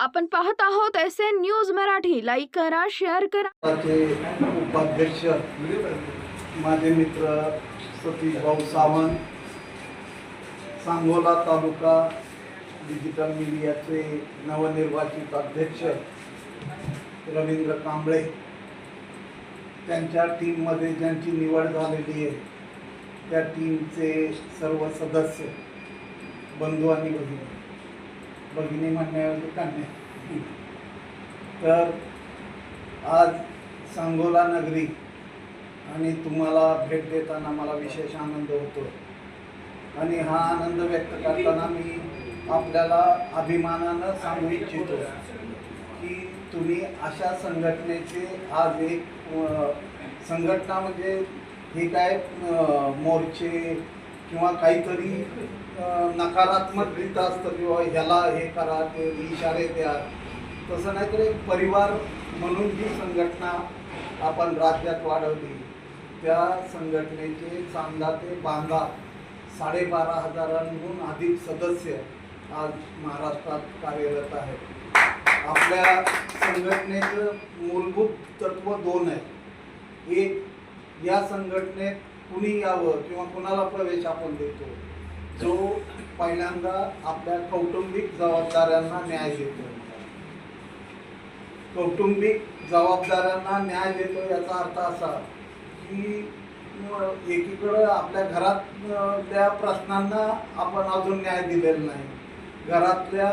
आपण पाहत आहोत S N news Marathi. Like करा शेअर करा. उपाध्यक्ष माझे मित्र सतीश भाऊ सावंत सांगोला तालुका डिजिटल मीडियाचे नवनिर्वाचित अध्यक्ष रवींद्र कांबळे. त्यांच्या टीममध्ये ज्यांची निवड झालेली आहे त्या टीमचे सर्व सदस्य बंधू आणि भगिनी. भगिनी म्हणण्याऐवजी काढणे तर आज सांगोला नगरी आणि तुम्हाला भेट देताना मला विशेष आनंद होतो. आणि हा आनंद व्यक्त करताना मी आपल्याला अभिमानानं सांगू इच्छितो की तुम्ही अशा संघटनेचे आज एक संघटना म्हणजे हे काय मोर्चे किंवा काहीतरी नकारात्मक नकारात्मकरित्या असतं किंवा ह्याला हे करा ते इशारे द्या. तसं नाही तर एक परिवार म्हणून जी संघटना आपण राज्यात वाढवली त्या संघटनेचे चांदा ते बांधा साडेबारा हजारांहून अधिक सदस्य आज महाराष्ट्रात कार्यरत आहेत. आपल्या संघटनेचं मूलभूत तत्व दोन आहे. एक या संघटनेत कुणी यावं किंवा कुणाला प्रवेश आपण देतो जो पहिल्यांदा आपल्या कौटुंबिक जबाबदाऱ्यांना न्याय देतो. कौटुंबिक जबाबदाऱ्यांना न्याय देतो याचा अर्थ असा की एकीकडं आपल्या घरात त्या प्रश्नांना आपण अजून न्याय दिलेला नाही. घरातल्या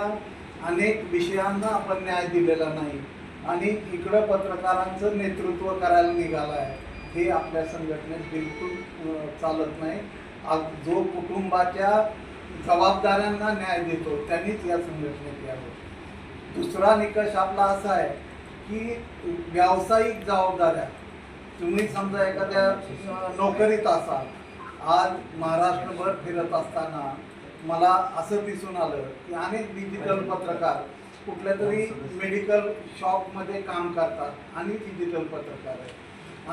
अनेक विषयांना आपण न्याय दिलेला नाही. आणि इकडं पत्रकारांचं नेतृत्व करायला निघालं आहे. हे आपल्या संघटनेत बिलकुल चालत नाही. आज जो कुटुंबाच्या जबाबदाऱ्यांना न्याय देतो त्यांनीच या संघटनेत यावं. दुसरा निकष आपला असा आहे की व्यावसायिक जबाबदाऱ्या. तुम्ही समजा एखाद्या नोकरीत असाल आज महाराष्ट्रभर फिरत असताना मला असं दिसून आलं की अनेक डिजिटल पत्रकार कुठल्या तरी मेडिकल शॉपमध्ये काम करतात आणि डिजिटल पत्रकार आहेत.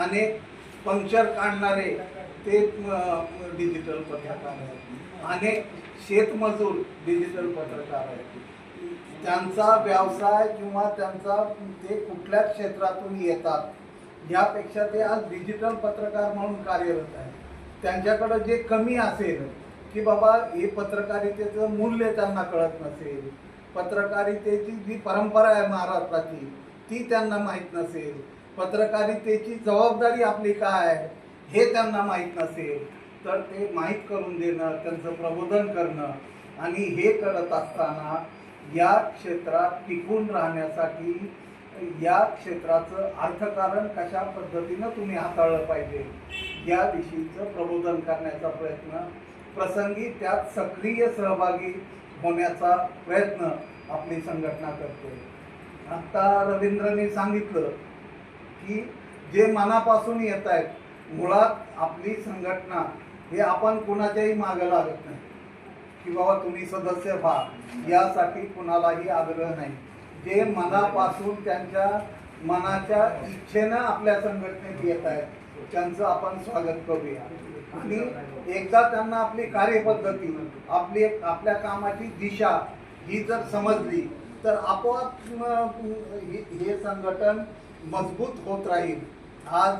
अनेक पंक्चर काढणारे ते डिजिटल पत्रकार आहेत. अनेक शेतमजूर डिजिटल पत्रकार आहेत. त्यांचा व्यवसाय किंवा त्यांचा ते कुठल्या क्षेत्रातून येतात यापेक्षा ते आज डिजिटल पत्रकार म्हणून कार्यरत आहे त्यांच्याकडं जे कमी असेल की बाबा हे पत्रकारितेचं मूल्य त्यांना कळत नसेल पत्रकारितेची जी परंपरा आहे महाराष्ट्राची ती त्यांना माहीत नसेल पत्रकारितेची जबाबदारी आपली काय आहे हे त्यांना माहीत नसेल तर ते माहीत करून देणं त्यांचं प्रबोधन करणं आणि हे करत असताना या क्षेत्रात टिकून राहण्यासाठी या क्षेत्राचं अर्थकारण कशा पद्धतीनं तुम्ही हाताळलं पाहिजे या विषयीचं प्रबोधन करण्याचा प्रयत्न प्रसंगी त्यात सक्रिय सहभागी होण्याचा प्रयत्न आपली संघटना करते. आता रवींद्रने सांगितलं की जे मनापासून येत आहेत मुळात आपली संघटना हे आपण कुणाच्याही मागं लागत नाही. की बाबा तुम्ही सदस्य व्हा यासाठी कुणालाही आग्रह नाही. जे मनापासून त्यांच्या मनाच्या इच्छेनं आपल्या संघटनेत येत आहेत त्यांचं आपण स्वागत करूया. आणि एकदा त्यांना आपली कार्यपद्धती आपली आपल्या कामाची दिशा ही जर समजली तर आपोआप हे हे संघटन मजबूत होत राहील. आज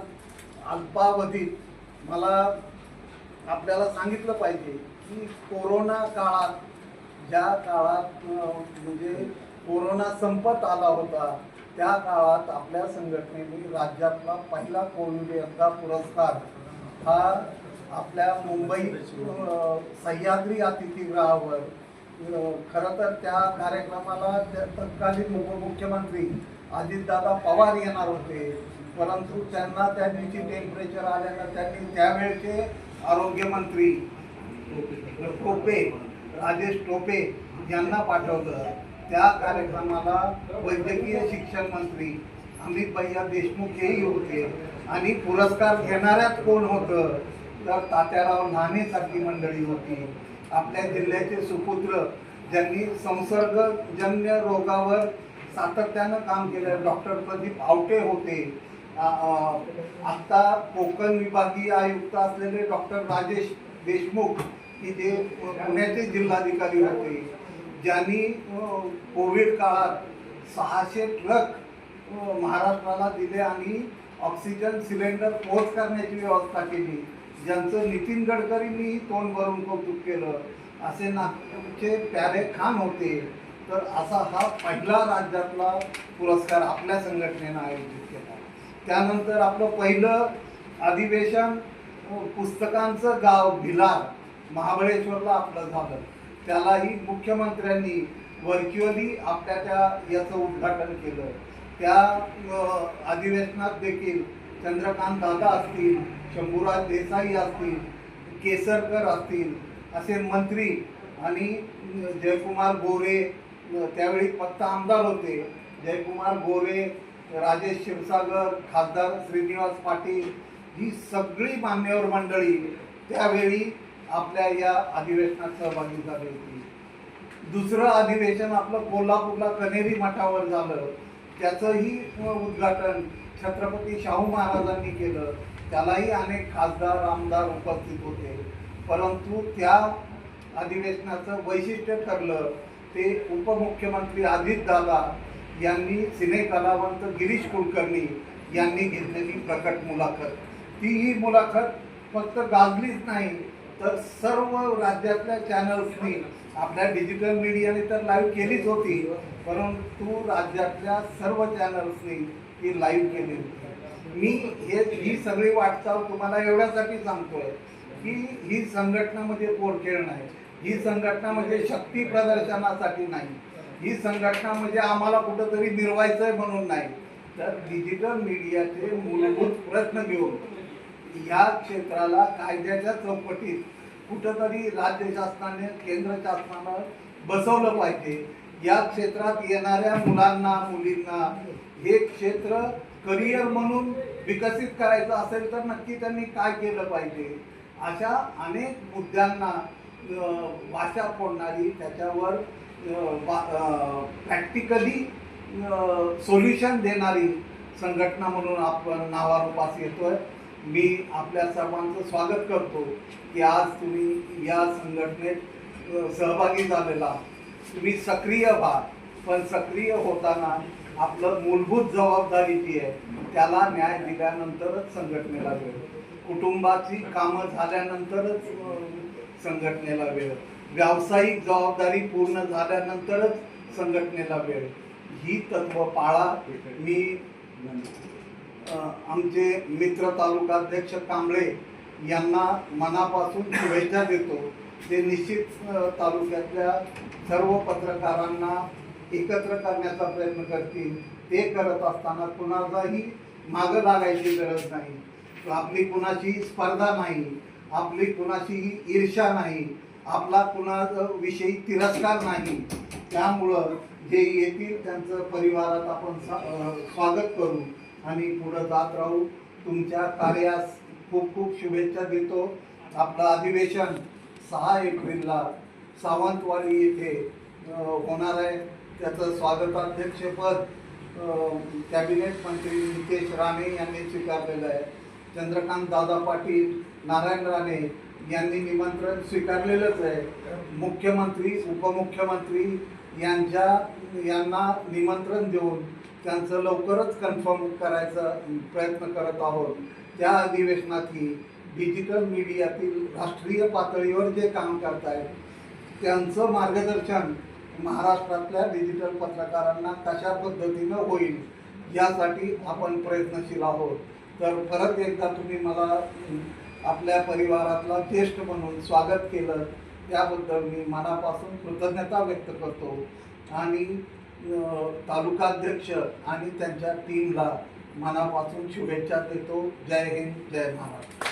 अल्पावधीत मला आपल्याला सांगितलं पाहिजे की कोरोना काळात ज्या काळात म्हणजे कोरोना संपत आला होता त्या काळात आपल्या संघटनेने राज्यातला पहिला कोविड योद्धा पुरस्कार हा आपल्या मुंबई सह्याद्री अतिथीगृहावर खरं तर त्या कार्यक्रमाला त्या तत्कालीन उपमुख्यमंत्री अजितदादा पवार येणार होते. परंतु त्यांना त्या टेम्परेचर आल्यानं त्यांनी त्यावेळचे आरोग्यमंत्री टोपे राजेश टोपे यांना पाठवलं. त्या कार्यक्रमाला वैद्यकीय शिक्षण मंत्री अमित भैया देशमुख हेही होते. आणि पुरस्कार घेणाऱ्यात कोण होतं? तर तात्याराव लहानेसारखी मंडळी होती. आपल्या जिल्ह्याचे सुपुत्र ज्यांनी संसर्गजन्य रोगावर सातत्यानं काम केलं डॉक्टर प्रदीप आवटे होते आता आत्ता कोकण विभागीय आयुक्त असलेले डॉक्टर राजेश देशमुख की जे पुण्याचे जिल्हाधिकारी होते. ज्यांनी कोविड काळात सहाशे ट्रक महाराष्ट्राला दिले आणि ऑक्सिजन सिलेंडर पोच करण्याची व्यवस्था केली. ज्यांचं नितीन गडकरींनी तोंड भरून कौतुक केलं. असे नागपूरचे प्यारे खान होते. तर असा हा पहिला राज्यातला पुरस्कार आपल्या संघटनेनं आयोजित केला. त्यानंतर आपलं पहिलं अधिवेशन पुस्तकांचं गाव भिलार महाबळेश्वरला आपलं झालं. त्यालाही मुख्यमंत्र्यांनी व्हर्च्युअली आपल्या त्या याचं उद्घाटन केलं. त्या अधिवेशनात देखील चंद्रकांत दादा असतील शंभूराज देसाई असतील केसरकर असतील असे मंत्री आणि जयकुमार गोरे त्यावेळी फक्त आमदार होते. जयकुमार गोरे राजेश क्षीरसागर खासदार श्रीनिवास पाटील ही सगळी मान्यवर मंडळी त्यावेळी आपल्या या अधिवेशनात सहभागी झाली होती. दुसरं अधिवेशन आपलं कोल्हापूरला कनेरी मठावर झालं. त्याचंही उद्घाटन छत्रपती शाहू महाराजांनी केलं. त्यालाही अनेक खासदार आमदार उपस्थित होते. परंतु त्या अधिवेशनाचं वैशिष्ट्य ठरलं ते उपमुख्यमंत्री अजितदादा यांनी सिने कलावंत गिरीश कुलकर्णी यांनी घेतलेली प्रकट मुलाखत. ती ही मुलाखत फक्त गाजलीच नाही तर सर्व राज्यातल्या चॅनल्सनी आपल्या डिजिटल मीडियाने तर लाईव्ह केलीच होती परंतु राज्यातल्या सर्व चॅनल्सनी ती लाईव्ह केली मी हे ही सगळी वाटचाल तुम्हाला एवढ्यासाठी सांगतोय की ही संघटना म्हणजे पोरखेळ नाही. ही संघटना म्हणजे शक्ती प्रदर्शनासाठी नाही. ही संघटना म्हणजे आम्हाला कुठंतरी निर्वायचं आहे म्हणून नाही. तर डिजिटल मीडियाचे मूलभूत प्रश्न घेऊन या क्षेत्राला कायद्याच्या चौकटीत कुठंतरी राज्य शासनाने केंद्र शासनानं बसवलं पाहिजे. या क्षेत्रात येणाऱ्या मुलांना मुलींना हे क्षेत्र करिअर म्हणून विकसित करायचं असेल तर नक्की त्यांनी काय केलं पाहिजे? अशा अनेक मुद्द्यांना भाषा फोडणारी त्याच्यावर प्रॅक्टिकली सोल्युशन देणारी संघटना म्हणून आपण नावारूपास आहे मी आपल्या सर्वांचं स्वागत करतो की आज तुम्ही या संघटनेत सहभागी झालेला तुम्ही सक्रिय व्हा पण सक्रिय होताना आपलं मूलभूत जबाबदारी जी आहे त्याला न्याय दिल्यानंतरच संघटनेला मिळेल. कुटुंबाची कामं झाल्यानंतरच संघटनेला वेळ. व्यावसायिक जबाबदारी पूर्ण झाल्यानंतरच संघटनेला वेळ. ही तत्व पाळा. मी आमचे मित्र तालुकाध्यक्ष कांबळे यांना मनापासून शुभेच्छा देतो. ते निश्चित तालुक्यातल्या सर्व पत्रकारांना एकत्र करण्याचा प्रयत्न करतील. ते करत असताना कुणाचाही मागं लागायची गरज नाही. आपली कुणाची स्पर्धा नाही. आपली कुणाशीही ईर्षा नाही आपला कुणाविषयी तिरस्कार नाही. त्यामुळं जे येतील त्यांचं परिवारात आपण सा- स्वागत करू आणि पुढं जात राहू. तुमच्या कार्यास खूप खूप शुभेच्छा देतो. आपलं अधिवेशन सहा एप्रिलला सावंतवाडी येथे होणार आहे. त्याचं स्वागताध्यक्षपद कॅबिनेट मंत्री नितेश राणे यांनी स्वीकारलेलं आहे. चंद्रकांत दादा पाटील नारायण राणे यांनी निमंत्रण स्वीकारलेलंच आहे. मुख्यमंत्री उपमुख्यमंत्री यांच्या यांना निमंत्रण देऊन त्यांचं लवकरच कन्फर्म करायचा प्रयत्न करत आहोत. त्या अधिवेशनातही डिजिटल मीडियातील राष्ट्रीय पातळीवर जे काम करतायत त्यांचं मार्गदर्शन महाराष्ट्रातल्या डिजिटल पत्रकारांना कशा पद्धतीनं होईल यासाठी आपण प्रयत्नशील आहोत. तर परत एकदा तुम्ही मला आपल्या परिवारातला ज्येष्ठ म्हणून स्वागत केलं त्याबद्दल मी मनापासून कृतज्ञता व्यक्त करतो. आणि तालुकाध्यक्ष आणि त्यांच्या टीमला मनापासून शुभेच्छा देतो. जय हिंद जय महाराष्ट्र.